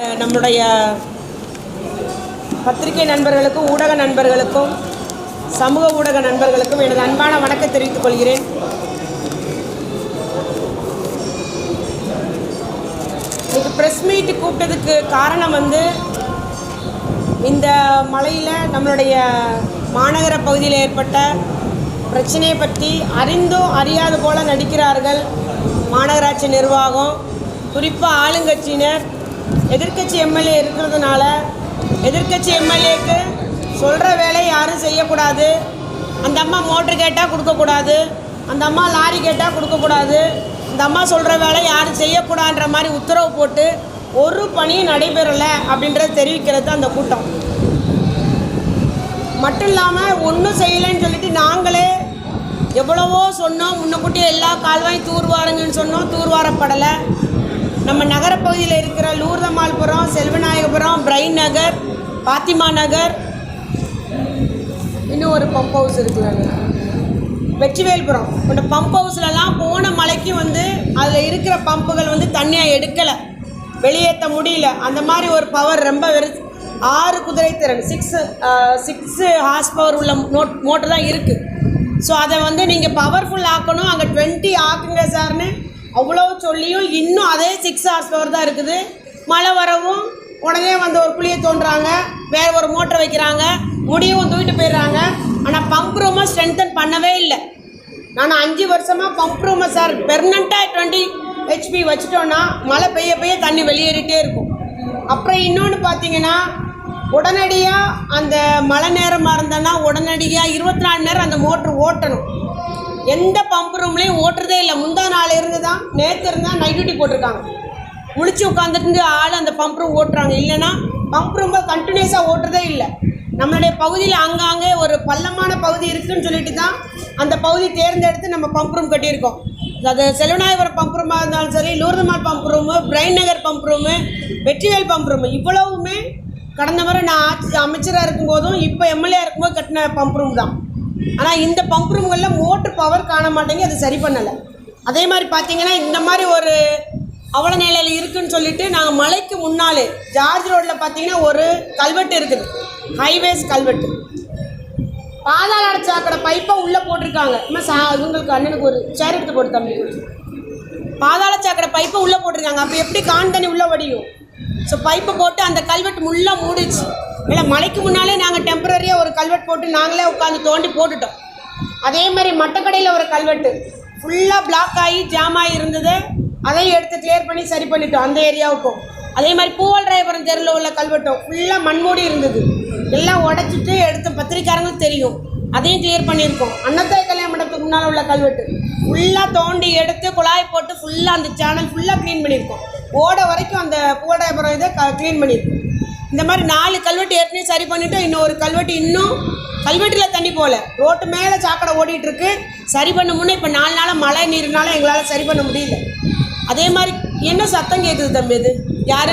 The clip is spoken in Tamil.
நம்முடைய பத்திரிகை நண்பர்களுக்கும் ஊடக நண்பர்களுக்கும் சமூக ஊடக நண்பர்களுக்கும் எனது அன்பான வணக்கம் தெரிவித்துக் கொள்கிறேன். இன்னைக்கு ப்ரெஸ் மீட் கூப்பிட்டதுக்கு காரணம் வந்து இந்த மலையில் நம்மளுடைய மாநகர பகுதியில் ஏற்பட்ட பிரச்சனையை பற்றி அறிந்தும் அறியாது போல நடிக்கிறார்கள் மாநகராட்சி நிர்வாகம். குறிப்பாக ஆளுங்கட்சியினர் எதிர்க்கட்சி எம்எல்ஏ இருக்கிறதுனால எதிர்க்கட்சி எம்எல்ஏக்கு சொல்கிற வேலை யாரும் செய்யக்கூடாது. அந்த அம்மா மோட்ரு கேட்டால் கொடுக்கக்கூடாது. அந்த அம்மா லாரி கேட்டால் கொடுக்கக்கூடாது. இந்த அம்மா சொல்கிற வேலை யாரும் செய்யக்கூடாதுன்ற மாதிரி உத்தரவு போட்டு ஒரு பணியும் நடைபெறலை அப்படின்றத தெரிவிக்கிறது தான் அந்த கூட்டம். மட்டும் இல்லாமல் ஒன்றும் செய்யலைன்னு சொல்லிட்டு நாங்களே எவ்வளவோ சொன்னோம். முன்னக்கூட்டி எல்லா கால்வாயும் தூர்வாருங்கன்னு சொன்னோம். தூர்வாரப்படலை. நம்ம நகரப்பகுதியில் இருக்கிற லூ செல்வநாயகபுரம் பிரைன் நகர் பாத்திமா நகர். இன்னும் ஒரு பம்ப் ஹவுஸ் இருக்குல்ல வெற்றிவேல்புரம். இந்த பம்ப் ஹவுஸ்லலாம் போன மலைக்கு வந்து அதில் இருக்கிற பம்புகள் வந்து தண்ணியாக எடுக்கலை. வெளியேற்ற முடியல. அந்த மாதிரி ஒரு பவர் ரொம்ப வெறு ஆறு குதிரை திறன். சிக்ஸ் சிக்ஸு ஹார்ஸ் பவர் உள்ள நோட் மோட்டர் தான் இருக்குது ஸோ அதை வந்து நீங்கள் பவர்ஃபுல் ஆக்கணும். அங்கே டுவெண்ட்டி ஆக்குங்க சார்னு அவ்வளோ சொல்லியும் இன்னும் அதே சிக்ஸ் ஹார்ஸ் பவர் தான் இருக்குது. மழை வரவும் உடனே வந்து ஒரு குழியை தோன்றாங்க வேறு ஒரு மோட்டர் வைக்கிறாங்க. முடியும் தூக்கிட்டு போயிடுறாங்க. ஆனால் பம்ப் ரூமை ஸ்ட்ரென்தன் பண்ணவே இல்லை. நான் அஞ்சு வருஷமாக பம்ப் ரூமை சார் பெர்மனண்ட்டாக டுவெண்ட்டி ஹெச்பி வச்சுட்டோன்னா மழை பெய்ய பெய்ய தண்ணி வெளியேறிட்டே இருக்கும். அப்புறம் இன்னொன்று பார்த்தீங்கன்னா உடனடியாக அந்த மழை நேரமாக இருந்தேன்னா உடனடியாக இருபத்தி நாலு நேரம் அந்த மோட்ரு ஓட்டணும். எந்த பம்ப் ரூம்லேயும் ஓட்டுறதே இல்லை. முந்தா நாள் இருந்து தான் நேற்று இருந்தால் நைட் டியூட்டி போட்டிருக்காங்க. முழிச்சு உட்காந்துட்டு ஆள் அந்த பம்ப் ரூம் ஓட்டுறாங்க. இல்லைன்னா பம்ப் ரொம்ப கண்டினியூஸாக ஓட்டுறதே இல்லை. நம்மளுடைய பகுதியில் அங்கங்கே ஒரு பள்ளமான பகுதி இருக்குன்னு சொல்லிட்டு தான் அந்த பகுதி தேர்ந்தெடுத்து நம்ம பம்ப் ரூம் கட்டியிருக்கோம். அது செல்வநாயகபுரம் பம்ப் ரூமாக இருந்தாலும் சரி Lourdammal pump room Bryant Nagar pump room Vetrivel pump room இவ்வளவுமே கடந்த முறை நான் ஆட்சி அமைச்சராக இருக்கும்போதும் இப்போ எம்எல்ஏ இருக்கும்போது கட்டின பம்ப் ரூம் தான். ஆனால் இந்த பம்ப் ரூம்களில் மோட்ரு பவர் காண மாட்டேங்க அது சரி பண்ணலை. அதே மாதிரி பார்த்தீங்கன்னா இந்த மாதிரி ஒரு அவல நிலையில் இருக்குன்னு சொல்லிட்டு நாங்கள் மலைக்கு முன்னாலே ஜார்ஜ் ரோட்டில் பார்த்தீங்கன்னா ஒரு கல்வெட்டு இருக்குது. ஹைவேஸ் கல்வெட்டு. பாதாள சாக்கடை பைப்பை உள்ளே போட்டிருக்காங்க. இம்மா சா இவங்களுக்கு அண்ணனுக்கு ஒரு சேர் எடுத்து போட்டு தம்பி. பாதாள சாக்கடை பைப்பை உள்ளே போட்டிருக்காங்க. அப்போ எப்படி கான் தண்ணி உள்ளே வடியும்? ஸோ பைப்பை போட்டு அந்த கல்வெட்டு முள்ளா மூடிச்சு. இல்லை மலைக்கு முன்னாலே நாங்கள் டெம்பரரியாக ஒரு கல்வெட்டு போட்டு நாங்களே உட்காந்து தோண்டி போட்டுட்டோம். அதே மாதிரி மட்டக்கடையில் ஒரு கல்வெட்டு. ஃபுல்லாக பிளாக் ஆகி ஜாம் ஆகி இருந்தது. அதையும் எடுத்து கிளியர் பண்ணி சரி பண்ணிட்டோம். அந்த ஏரியாவுக்கும் அதே மாதிரி பூவல் ராயபுரம் தெருவில் உள்ள கல்வெட்டும் ஃபுல்லாக மண்மூடி இருந்தது. எல்லாம் உடச்சிட்டு எடுத்த பத்திரிக்காரங்களுக்கு தெரியும். அதையும் கிளியர் பண்ணியிருக்கோம். அன்னத்தாய் கல்யாண மண்டபத்துக்கு முன்னால் உள்ள கல்வெட்டு. ஃபுல்லாக தோண்டி எடுத்து குழாய் போட்டு ஃபுல்லாக அந்த சேனல் ஃபுல்லாக க்ளீன் பண்ணியிருக்கோம். ஓட வரைக்கும் அந்த பூவடாயபுரம் இதை க க்ளீன் பண்ணியிருக்கோம். இந்த மாதிரி நாலு கல்வெட்டு ஏற்கனவே சரி பண்ணிவிட்டோம் இன்னொரு கல்வெட்டு இன்னும் கல்வெட்டில் தண்ணி போகல. ரோட்டு மேலே சாக்கடை ஓடிட்டுருக்கு சரி பண்ண முன்னே இப்போ நாலு நாளாக மழை நீர்னால எங்களால் சரி பண்ண முடியல. அதே மாதிரி என்ன சத்தம் கேட்குது தம்பி இது யார்?